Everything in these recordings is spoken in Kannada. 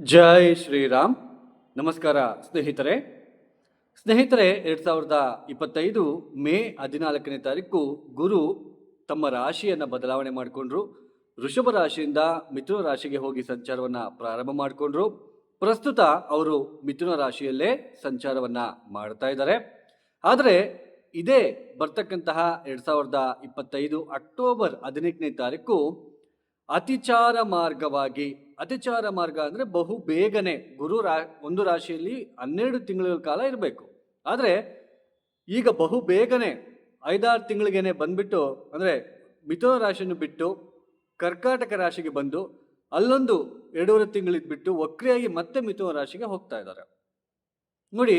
ಜೈ ಶ್ರೀರಾಮ್. ನಮಸ್ಕಾರ ಸ್ನೇಹಿತರೆ. ಸ್ನೇಹಿತರೆ, ಎರಡು ಸಾವಿರದ ಇಪ್ಪತ್ತೈದು ಮೇ ಹದಿನಾಲ್ಕನೇ ತಾರೀಕು ಗುರು ತಮ್ಮ ರಾಶಿಯನ್ನು ಬದಲಾವಣೆ ಮಾಡಿಕೊಂಡ್ರು. ಋಷಭ ರಾಶಿಯಿಂದ ಮಿಥುನ ರಾಶಿಗೆ ಹೋಗಿ ಸಂಚಾರವನ್ನು ಪ್ರಾರಂಭ ಮಾಡಿಕೊಂಡ್ರು. ಪ್ರಸ್ತುತ ಅವರು ಮಿಥುನ ರಾಶಿಯಲ್ಲೇ ಸಂಚಾರವನ್ನು ಮಾಡ್ತಾ ಇದ್ದಾರೆ. ಆದರೆ ಇದೇ ಬರ್ತಕ್ಕಂತಹ ಎರಡು ಸಾವಿರದ ಇಪ್ಪತ್ತೈದು ಅಕ್ಟೋಬರ್ ಹದಿನೆಂಟನೇ ತಾರೀಕು ಅತಿಚಾರ ಮಾರ್ಗವಾಗಿ, ಅತಿಚಾರ ಮಾರ್ಗ ಅಂದರೆ ಬಹು ಬೇಗನೆ ಗುರು ರಾ, ಒಂದು ರಾಶಿಯಲ್ಲಿ ಹನ್ನೆರಡು ತಿಂಗಳ ಕಾಲ ಇರಬೇಕು. ಆದರೆ ಈಗ ಬಹು ಬೇಗನೆ ಐದಾರು ತಿಂಗಳಿಗೇನೆ ಬಂದ್ಬಿಟ್ಟು, ಅಂದರೆ ಮಿಥುನ ರಾಶಿಯನ್ನು ಬಿಟ್ಟು, ಕರ್ಕಾಟಕ ರಾಶಿಗೆ ಬಂದು, ಅಲ್ಲೊಂದು ಎರಡೂವರೆ ತಿಂಗಳಿದ್ಬಿಟ್ಟು ವಕ್ರಿಯಾಗಿ ಮತ್ತೆ ಮಿಥುನ ರಾಶಿಗೆ ಹೋಗ್ತಾ ಇದ್ದಾರೆ. ನೋಡಿ,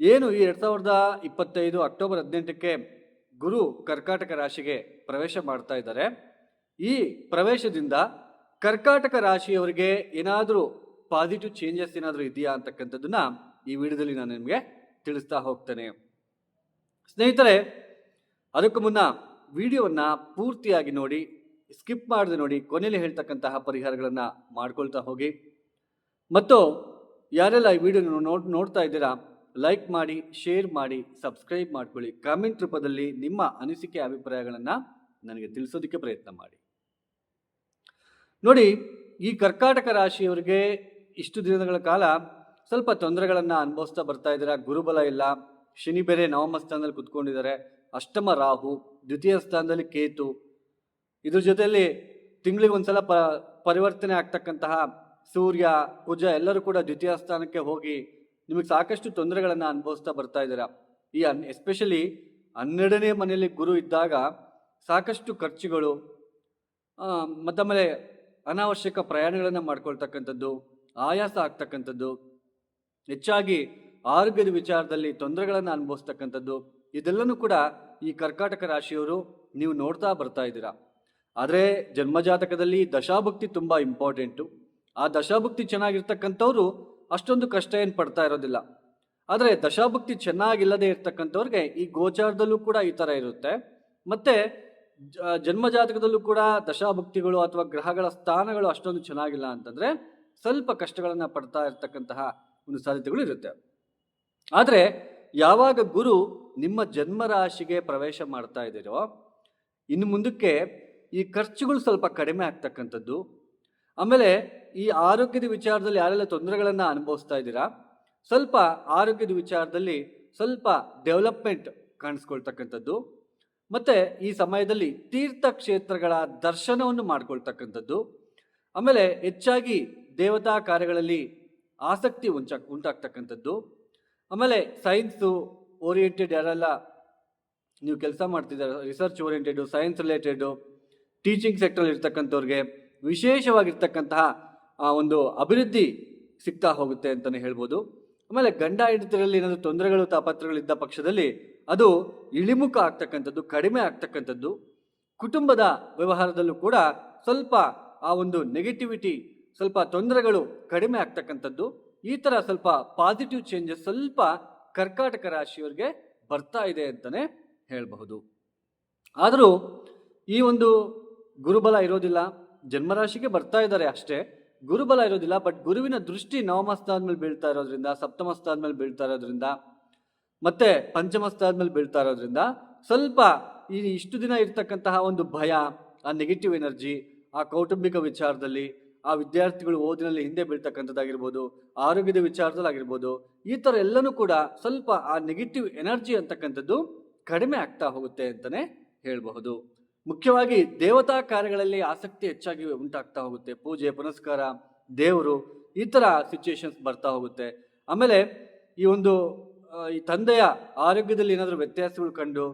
ಏನು ಈ ಎರಡು ಸಾವಿರದ ಇಪ್ಪತ್ತೈದು ಅಕ್ಟೋಬರ್ ಹದಿನೆಂಟಕ್ಕೆ ಗುರು ಕರ್ಕಾಟಕ ರಾಶಿಗೆ ಪ್ರವೇಶ ಮಾಡ್ತಾ ಇದ್ದಾರೆ. ಈ ಪ್ರವೇಶದಿಂದ ಕರ್ಕಾಟಕ ರಾಶಿಯವರಿಗೆ ಏನಾದರೂ ಪಾಸಿಟಿವ್ ಚೇಂಜಸ್ ಏನಾದರೂ ಇದೆಯಾ ಅಂತಕ್ಕಂಥದ್ದನ್ನ ಈ ವಿಡಿಯೋದಲ್ಲಿ ನಾನು ನಿಮಗೆ ತಿಳಿಸ್ತಾ ಹೋಗ್ತೇನೆ. ಸ್ನೇಹಿತರೆ, ಅದಕ್ಕೂ ಮುನ್ನ ವಿಡಿಯೋವನ್ನು ಪೂರ್ತಿಯಾಗಿ ನೋಡಿ, ಸ್ಕಿಪ್ ಮಾಡದೆ ನೋಡಿ ಕೊನೆಯಲ್ಲಿ ಹೇಳ್ತಕ್ಕಂತಹ ಪರಿಹಾರಗಳನ್ನು ಮಾಡ್ಕೊಳ್ತಾ ಹೋಗಿ. ಮತ್ತು ಯಾರೆಲ್ಲ ಈ ವಿಡಿಯೋನ ನೋಡ್, ನೋಡ್ತಾ ಇದ್ದೀರಾ, ಲೈಕ್ ಮಾಡಿ, ಶೇರ್ ಮಾಡಿ, ಸಬ್ಸ್ಕ್ರೈಬ್ ಮಾಡ್ಕೊಳ್ಳಿ. ಕಾಮೆಂಟ್ ರೂಪದಲ್ಲಿ ನಿಮ್ಮ ಅನಿಸಿಕೆ, ಅಭಿಪ್ರಾಯಗಳನ್ನು ನನಗೆ ತಿಳಿಸೋದಕ್ಕೆ ಪ್ರಯತ್ನ ಮಾಡಿ. ನೋಡಿ ಈ ಕರ್ಕಾಟಕ ರಾಶಿಯವರಿಗೆ ಇಷ್ಟು ದಿನಗಳ ಕಾಲ ಸ್ವಲ್ಪ ತೊಂದರೆಗಳನ್ನು ಅನುಭವಿಸ್ತಾ ಬರ್ತಾ ಇದ್ದೀರಾ? ಗುರುಬಲ ಇಲ್ಲ. ಶನಿ ಬೇರೆ ನವಮ ಸ್ಥಾನದಲ್ಲಿ ಕುತ್ಕೊಂಡಿದ್ದಾರೆ. ಅಷ್ಟಮ ರಾಹು ದ್ವಿತೀಯ ಸ್ಥಾನದಲ್ಲಿ ಕೇತು. ಇದ್ರ ಜೊತೆಯಲ್ಲಿ ತಿಂಗಳಿಗೆ ಒಂದ್ಸಲ ಪ ಪರಿವರ್ತನೆ ಆಗ್ತಕ್ಕಂತಹ ಸೂರ್ಯ ಕುಜ ಎಲ್ಲರೂ ಕೂಡ ದ್ವಿತೀಯ ಸ್ಥಾನಕ್ಕೆ ಹೋಗಿ ನಿಮಗೆ ಸಾಕಷ್ಟು ತೊಂದರೆಗಳನ್ನು ಅನುಭವಿಸ್ತಾ ಬರ್ತಾ ಇದ್ದೀರಾ? ಈ ಅನ್ ಎಸ್ಪೆಷಲಿ ಹನ್ನೆರಡನೇ ಮನೆಯಲ್ಲಿ ಗುರು ಇದ್ದಾಗ ಸಾಕಷ್ಟು ಖರ್ಚುಗಳು ಆ, ಮತ್ತಾಮೇಲೆ ಅನಾವಶ್ಯಕ ಪ್ರಯಾಣಗಳನ್ನು ಮಾಡ್ಕೊಳ್ತಕ್ಕಂಥದ್ದು, ಆಯಾಸ ಆಗ್ತಕ್ಕಂಥದ್ದು, ಹೆಚ್ಚಾಗಿ ಆರೋಗ್ಯದ ವಿಚಾರದಲ್ಲಿ ತೊಂದರೆಗಳನ್ನು ಅನುಭವಿಸ್ತಕ್ಕಂಥದ್ದು, ಇದೆಲ್ಲನೂ ಕೂಡ ಈ ಕರ್ಕಾಟಕ ರಾಶಿಯವರು ನೀವು ನೋಡ್ತಾ ಬರ್ತಾ ಇದ್ದೀರಾ. ಆದರೆ ಜನ್ಮಜಾತಕದಲ್ಲಿ ದಶಾಭಕ್ತಿ ತುಂಬ ಇಂಪಾರ್ಟೆಂಟು. ಆ ದಶಾಭಕ್ತಿ ಚೆನ್ನಾಗಿರ್ತಕ್ಕಂಥವ್ರು ಅಷ್ಟೊಂದು ಕಷ್ಟ ಏನು ಪಡ್ತಾ ಇರೋದಿಲ್ಲ. ಆದರೆ ದಶಾಭಕ್ತಿ ಚೆನ್ನಾಗಿಲ್ಲದೆ ಇರ್ತಕ್ಕಂಥವ್ರಿಗೆ ಈ ಗೋಚಾರದಲ್ಲೂ ಕೂಡ ಈ ಥರ ಇರುತ್ತೆ. ಮತ್ತೆ ಜ- ಜನ್ಮಜಾತಕದಲ್ಲೂ ಕೂಡ ದಶಾಭಕ್ತಿಗಳು ಅಥವಾ ಗ್ರಹಗಳ ಸ್ಥಾನಗಳು ಅಷ್ಟೊಂದು ಚೆನ್ನಾಗಿಲ್ಲ ಅಂತಂದ್ರೆ ಸ್ವಲ್ಪ ಕಷ್ಟಗಳನ್ನು ಪಡ್ತಾ ಇರ್ತಕ್ಕಂತಹ ಒಂದು ಸಾಧ್ಯತೆಗಳು ಇರುತ್ತೆ. ಆದರೆ ಯಾವಾಗ ಗುರು ನಿಮ್ಮ ಜನ್ಮ ರಾಶಿಗೆ ಪ್ರವೇಶ ಮಾಡ್ತಾ ಇದ್ದೀರೋ, ಇನ್ನು ಮುಂದಕ್ಕೆ ಈ ಖರ್ಚುಗಳು ಸ್ವಲ್ಪ ಕಡಿಮೆ ಆಗ್ತಕ್ಕಂಥದ್ದು. ಆಮೇಲೆ ಈ ಆರೋಗ್ಯದ ವಿಚಾರದಲ್ಲಿ ಯಾರೆಲ್ಲ ತೊಂದರೆಗಳನ್ನು ಅನುಭವಿಸ್ತಾ ಇದ್ದೀರಾ, ಸ್ವಲ್ಪ ಆರೋಗ್ಯದ ವಿಚಾರದಲ್ಲಿ ಸ್ವಲ್ಪ ಡೆವಲಪ್ಮೆಂಟ್ ಕಾಣಿಸ್ಕೊಳ್ತಕ್ಕಂಥದ್ದು. ಮತ್ತೆ ಈ ಸಮಯದಲ್ಲಿ ತೀರ್ಥಕ್ಷೇತ್ರಗಳ ದರ್ಶನವನ್ನು ಮಾಡಿಕೊಳ್ತಕ್ಕಂಥದ್ದು. ಆಮೇಲೆ ಹೆಚ್ಚಾಗಿ ದೇವತಾ ಕಾರ್ಯಗಳಲ್ಲಿ ಆಸಕ್ತಿ ಉಂಚ, ಉಂಟಾಗ್ತಕ್ಕಂಥದ್ದು. ಆಮೇಲೆ ಸೈನ್ಸು ಓರಿಯೆಂಟೆಡ್ ಯಾರೆಲ್ಲ ನೀವು ಕೆಲಸ ಮಾಡ್ತಿದ್ದಾರೆ research oriented science related teaching sector ಇರ್ತಕ್ಕಂಥವ್ರಿಗೆ ವಿಶೇಷವಾಗಿರ್ತಕ್ಕಂತಹ ಒಂದು ಅಭಿವೃದ್ಧಿ ಸಿಗ್ತಾ ಹೋಗುತ್ತೆ ಅಂತಲೇ ಹೇಳ್ಬೋದು. ಆಮೇಲೆ ಗಂಡ ಹೆಂಡತಿರಲ್ಲಿ ಏನಾದರೂ ತೊಂದರೆಗಳು ತಾಪತ್ರಗಳಿದ್ದ ಪಕ್ಷದಲ್ಲಿ ಅದು ಇಳಿಮುಖ ಆಗ್ತಕ್ಕಂಥದ್ದು, ಕಡಿಮೆ ಆಗ್ತಕ್ಕಂಥದ್ದು. ಕುಟುಂಬದ ವ್ಯವಹಾರದಲ್ಲೂ ಕೂಡ ಸ್ವಲ್ಪ ಆ ಒಂದು ನೆಗೆಟಿವಿಟಿ ಸ್ವಲ್ಪ ತೊಂದರೆಗಳು ಕಡಿಮೆ ಆಗ್ತಕ್ಕಂಥದ್ದು. ಈ ಥರ ಸ್ವಲ್ಪ ಪಾಸಿಟಿವ್ ಚೇಂಜಸ್ ಸ್ವಲ್ಪ ಕರ್ಕಾಟಕ ರಾಶಿಯವರಿಗೆ ಬರ್ತಾ ಇದೆ ಅಂತಲೇ ಹೇಳಬಹುದು. ಆದರೂ ಈ ಒಂದು ಗುರುಬಲ ಇರೋದಿಲ್ಲ. ಜನ್ಮರಾಶಿಗೆ ಬರ್ತಾ ಇದ್ದಾರೆ ಅಷ್ಟೇ. ಗುರುಬಲ ಇರೋದಿಲ್ಲ, ಬಟ್ ಗುರುವಿನ ದೃಷ್ಟಿ ನವಮ ಮೇಲೆ ಬೀಳ್ತಾ ಇರೋದ್ರಿಂದ ಸಪ್ತಮ ಮೇಲೆ ಬೀಳ್ತಾ ಇರೋದ್ರಿಂದ ಮತ್ತೆ ಪಂಚಮಸ್ತ ಆದ್ಮೇಲೆ ಮೇಲೆ ಬೀಳ್ತಾ ಇರೋದ್ರಿಂದ ಸ್ವಲ್ಪ ಈ ಇಷ್ಟು ದಿನ ಇರ್ತಕ್ಕಂತಹ ಒಂದು ಭಯ, ಆ ನೆಗೆಟಿವ್ ಎನರ್ಜಿ ಆ ಕೌಟುಂಬಿಕ ವಿಚಾರದಲ್ಲಿ ಆ ವಿದ್ಯಾರ್ಥಿಗಳು ಓದಿನಲ್ಲಿ ಹಿಂದೆ ಬೀಳ್ತಕ್ಕಂಥದ್ದಾಗಿರ್ಬೋದು, ಆರೋಗ್ಯದ ವಿಚಾರದಲ್ಲಿ ಆಗಿರ್ಬೋದು ಈ ಥರ ಎಲ್ಲನೂ ಕೂಡ ಸ್ವಲ್ಪ ಆ ನೆಗೆಟಿವ್ ಎನರ್ಜಿ ಅಂತಕ್ಕಂಥದ್ದು ಕಡಿಮೆ ಆಗ್ತಾ ಹೋಗುತ್ತೆ ಅಂತಲೇ ಹೇಳಬಹುದು. ಮುಖ್ಯವಾಗಿ ದೇವತಾ ಕಾರ್ಯಗಳಲ್ಲಿ ಆಸಕ್ತಿ ಹೆಚ್ಚಾಗಿ ಉಂಟಾಗ್ತಾ ಹೋಗುತ್ತೆ. ಪೂಜೆ, ಪುನಸ್ಕಾರ, ದೇವರು ಈ ಥರ ಸಿಚುಯೇಷನ್ಸ್ ಬರ್ತಾ ಹೋಗುತ್ತೆ. ಆಮೇಲೆ ಈ ಒಂದು ಈ ತಂದೆಯ ಆರೋಗ್ಯದಲ್ಲಿ ಏನಾದರೂ ವ್ಯತ್ಯಾಸಗಳು ಕಂಡು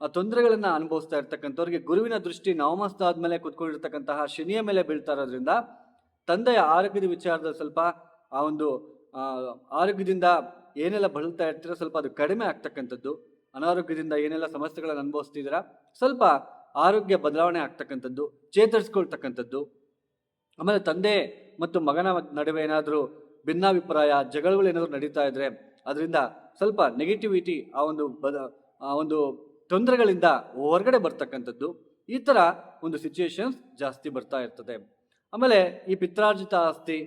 ಆ ತೊಂದರೆಗಳನ್ನು ಅನುಭವಿಸ್ತಾ ಇರ್ತಕ್ಕಂಥವ್ರಿಗೆ ಗುರುವಿನ ದೃಷ್ಟಿ ನವಮಸ್ತ ಆದಮೇಲೆ ಕುತ್ಕೊಂಡಿರ್ತಕ್ಕಂತಹ ಶನಿಯ ಮೇಲೆ ಬೀಳ್ತಾ ಇರೋದ್ರಿಂದ ತಂದೆಯ ಆರೋಗ್ಯದ ವಿಚಾರದಲ್ಲಿ ಸ್ವಲ್ಪ ಆ ಒಂದು ಆರೋಗ್ಯದಿಂದ ಏನೆಲ್ಲ ಬಳಲ್ತಾ ಇರ್ತೀರೋ ಸ್ವಲ್ಪ ಅದು ಕಡಿಮೆ ಆಗ್ತಕ್ಕಂಥದ್ದು. ಅನಾರೋಗ್ಯದಿಂದ ಏನೆಲ್ಲ ಸಮಸ್ಯೆಗಳನ್ನು ಅನುಭವಿಸ್ತಿದ್ದೀರಾ, ಸ್ವಲ್ಪ ಆರೋಗ್ಯ ಬದಲಾವಣೆ ಆಗ್ತಕ್ಕಂಥದ್ದು, ಚೇತರಿಸ್ಕೊಳ್ತಕ್ಕಂಥದ್ದು. ಆಮೇಲೆ ತಂದೆ ಮತ್ತು ಮಗನ ನಡುವೆ ಏನಾದರೂ ಭಿನ್ನಾಭಿಪ್ರಾಯ, ಜಗಳಗಳು ಏನಾದರೂ ನಡೀತಾ ಇದ್ರೆ, ಅದರಿಂದ ಸ್ವಲ್ಪ ನೆಗೆಟಿವಿಟಿ ಆ ಒಂದು ಬದ, ಆ ಒಂದು ತೊಂದರೆಗಳಿಂದ ಹೊರಗಡೆ ಬರ್ತಕ್ಕಂಥದ್ದು, ಈ ಥರ ಒಂದು ಸಿಚುಯೇಷನ್ಸ್ ಜಾಸ್ತಿ ಬರ್ತಾ ಇರ್ತದೆ. ಆಮೇಲೆ ಈ ಪಿತ್ರಾರ್ಜಿತ ಆಸ್ತಿ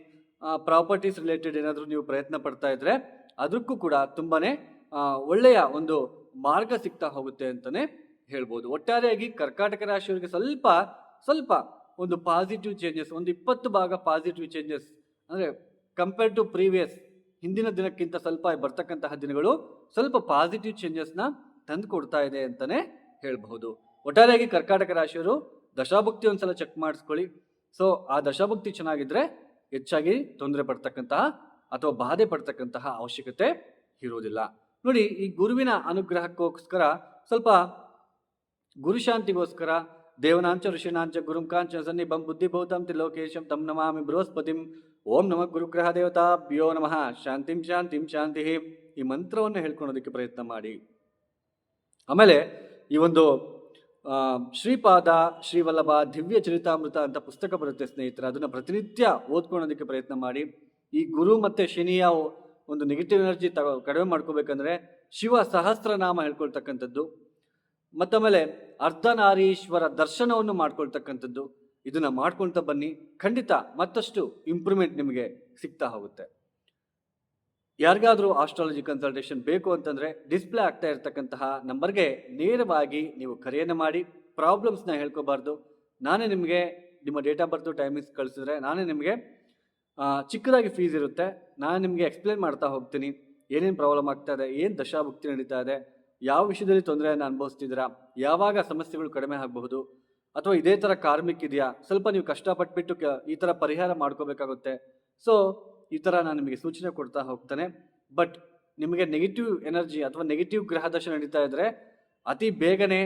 ಪ್ರಾಪರ್ಟೀಸ್ ರಿಲೇಟೆಡ್ ಏನಾದರೂ ನೀವು ಪ್ರಯತ್ನ ಪಡ್ತಾ ಇದ್ರೆ ಅದಕ್ಕೂ ಕೂಡ ತುಂಬಾ ಒಳ್ಳೆಯ ಒಂದು ಮಾರ್ಗ ಸಿಗ್ತಾ ಹೋಗುತ್ತೆ ಅಂತಲೇ ಹೇಳ್ಬೋದು. ಒಟ್ಟಾರೆಯಾಗಿ ಕರ್ಕಾಟಕ ರಾಶಿಯವರಿಗೆ ಸ್ವಲ್ಪ ಸ್ವಲ್ಪ ಒಂದು ಪಾಸಿಟಿವ್ ಚೇಂಜಸ್ ಒಂದು ಇಪ್ಪತ್ತು ಭಾಗ ಪಾಸಿಟಿವ್ ಚೇಂಜಸ್ ಅಂದರೆ ಕಂಪೇರ್ ಟು ಪ್ರೀವಿಯಸ್ ಹಿಂದಿನ ದಿನಕ್ಕಿಂತ ಸ್ವಲ್ಪ ಬರ್ತಕ್ಕಂತಹ ದಿನಗಳು ಸ್ವಲ್ಪ ಪಾಸಿಟಿವ್ ಚೇಂಜಸ್ನ ತಂದು ಕೊಡ್ತಾ ಇದೆ ಅಂತಾನೆ ಹೇಳಬಹುದು. ಒಟ್ಟಾರೆಯಾಗಿ ಕರ್ಕಾಟಕ ರಾಶಿಯವರು ದಶಾಭುಕ್ತಿ ಒಂದ್ಸಲ ಚೆಕ್ ಮಾಡಿಸ್ಕೊಳ್ಳಿ. ಸೊ ಆ ದಶಾಭುಕ್ತಿ ಚೆನ್ನಾಗಿದ್ರೆ ಹೆಚ್ಚಾಗಿ ತೊಂದರೆ ಪಡ್ತಕ್ಕಂತಹ ಅಥವಾ ಬಾಧೆ ಪಡ್ತಕ್ಕಂತಹ ಅವಶ್ಯಕತೆ ಇರುವುದಿಲ್ಲ. ನೋಡಿ, ಈ ಗುರುವಿನ ಅನುಗ್ರಹಕ್ಕೋಸ್ಕರ ಸ್ವಲ್ಪ ಗುರುಶಾಂತಿಗೋಸ್ಕರ ದೇವನಾಂಚ, ಋಷಿನಾಂಚ, ಗುರುಂಕಾಂಚ, ಸನ್ನಿಭಂ ಸನ್ನಿಭಂ ಬುದ್ಧಿಭೂತಂ, ತ್ರಿಲೋಕೇಶಂ ತಮ್ ನಮಾಮಿ, ಬೃಹಸ್ಪತಿಂ ಓಂ ನಮಃ ಗುರುಗ್ರಹ ದೇವತಾ ಬ್ಯೋ ನಮಃ. ಶಾಂತಿಂ ಶಾಂತಿಂ ಶಾಂತಿ. ಈ ಮಂತ್ರವನ್ನು ಹೇಳ್ಕೊಳೋದಕ್ಕೆ ಪ್ರಯತ್ನ ಮಾಡಿ. ಆಮೇಲೆ ಈ ಒಂದು ಶ್ರೀಪಾದ ಶ್ರೀವಲ್ಲಭ ದಿವ್ಯ ಚರಿತಾಮೃತ ಅಂತ ಪುಸ್ತಕ ಬರುತ್ತೆ ಸ್ನೇಹಿತರೆ. ಅದನ್ನು ಪ್ರತಿನಿತ್ಯ ಓದ್ಕೊಳ್ಳೋದಕ್ಕೆ ಪ್ರಯತ್ನ ಮಾಡಿ. ಈ ಗುರು ಮತ್ತು ಶನಿಯ ಒಂದು ನೆಗೆಟಿವ್ ಎನರ್ಜಿ ತಗೋ ಕಡಿಮೆ ಮಾಡ್ಕೋಬೇಕಂದ್ರೆ ಶಿವ ಸಹಸ್ರನಾಮ ಹೇಳ್ಕೊಳ್ತಕ್ಕಂಥದ್ದು. ಮತ್ತಮೇಲೆ ಅರ್ಧನಾರೀಶ್ವರ ದರ್ಶನವನ್ನು ಮಾಡ್ಕೊಳ್ತಕ್ಕಂಥದ್ದು. ಇದನ್ನ ಮಾಡ್ಕೊಳ್ತಾ ಬನ್ನಿ. ಖಂಡಿತ ಮತ್ತಷ್ಟು ಇಂಪ್ರೂವ್ಮೆಂಟ್ ನಿಮಗೆ ಸಿಗ್ತಾ ಹೋಗುತ್ತೆ. ಯಾರಿಗಾದರೂ ಆಸ್ಟ್ರಾಲಜಿ ಕನ್ಸಲ್ಟೇಷನ್ ಬೇಕು ಅಂತಂದ್ರೆ ಡಿಸ್ಪ್ಲೇ ಆಗ್ತಾ ಇರತಕ್ಕಂತಹ ನಂಬರ್ಗೆ ನೇರವಾಗಿ ನೀವು ಕರೆಯನ್ನು ಮಾಡಿ. ಪ್ರಾಬ್ಲಮ್ಸ್ನ ಹೇಳ್ಕೋಬಾರ್ದು. ನಾನೇ ನಿಮಗೆ ನಿಮ್ಮ ಡೇಟ್ ಆಫ್ ಬರ್ತು ಟೈಮಿಂಗ್ಸ್ ಕಳಿಸಿದ್ರೆ ನಾನೇ ನಿಮಗೆ ಚಿಕ್ಕದಾಗಿ ಫೀಸ್ ಇರುತ್ತೆ. ನಾನು ನಿಮಗೆ ಎಕ್ಸ್ಪ್ಲೇನ್ ಮಾಡ್ತಾ ಹೋಗ್ತೀನಿ. ಏನೇನು ಪ್ರಾಬ್ಲಮ್ ಆಗ್ತಾ ಇದೆ, ಏನು ದಶಾಭುಕ್ತಿ ನಡೀತಾ ಇದೆ, ಯಾವ ವಿಷಯದಲ್ಲಿ ತೊಂದರೆಯನ್ನು ಅನುಭವಿಸ್ತಿದ್ದೀರಾ, ಯಾವಾಗ ಸಮಸ್ಯೆಗಳು ಕಡಿಮೆ ಆಗಬಹುದು ಅಥವಾ ಇದೇ ಥರ ಕಾರ್ಮಿಕ್ ಇದೆಯಾ? ಸ್ವಲ್ಪ ನೀವು ಕಷ್ಟಪಟ್ಬಿಟ್ಟು ಈ ಥರ ಪರಿಹಾರ ಮಾಡ್ಕೋಬೇಕಾಗುತ್ತೆ. ಸೊ ಈ ಥರ ನಾನು ನಿಮಗೆ ಸೂಚನೆ ಕೊಡ್ತಾ ಹೋಗ್ತಾನೆ. ಬಟ್ ನಿಮಗೆ ನೆಗೆಟಿವ್ ಎನರ್ಜಿ ಅಥವಾ ನೆಗೆಟಿವ್ ಗ್ರಹದಶ ನಡೀತಾ ಇದ್ರೆ, ಅತಿ ಬೇಗನೆ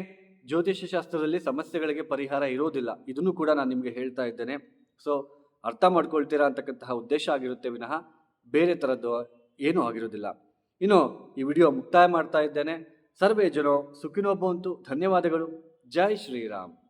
ಜ್ಯೋತಿಷ್ಯ ಶಾಸ್ತ್ರದಲ್ಲಿ ಸಮಸ್ಯೆಗಳಿಗೆ ಪರಿಹಾರ ಇರೋದಿಲ್ಲ. ಇದನ್ನು ಕೂಡ ನಾನು ನಿಮಗೆ ಹೇಳ್ತಾ ಇದ್ದೇನೆ. ಸೊ ಅರ್ಥ ಮಾಡ್ಕೊಳ್ತೀರಾ ಅಂತಕ್ಕಂತಹ ಉದ್ದೇಶ ಆಗಿರುತ್ತೆ ವಿನಃ. ಬೇರೆ ಥರದ್ದು ಏನೂ ಆಗಿರೋದಿಲ್ಲ. ಇನ್ನು, ಈ ವಿಡಿಯೋ ಮುಕ್ತಾಯ ಮಾಡ್ತಾ ಇದ್ದೇನೆ. ಸರ್ವೇ ಜನೋ, ಸುಖಿನೋ ಭವಂತು. ಧನ್ಯವಾದಗಳು. ಜೈ ಶ್ರೀರಾಮ್.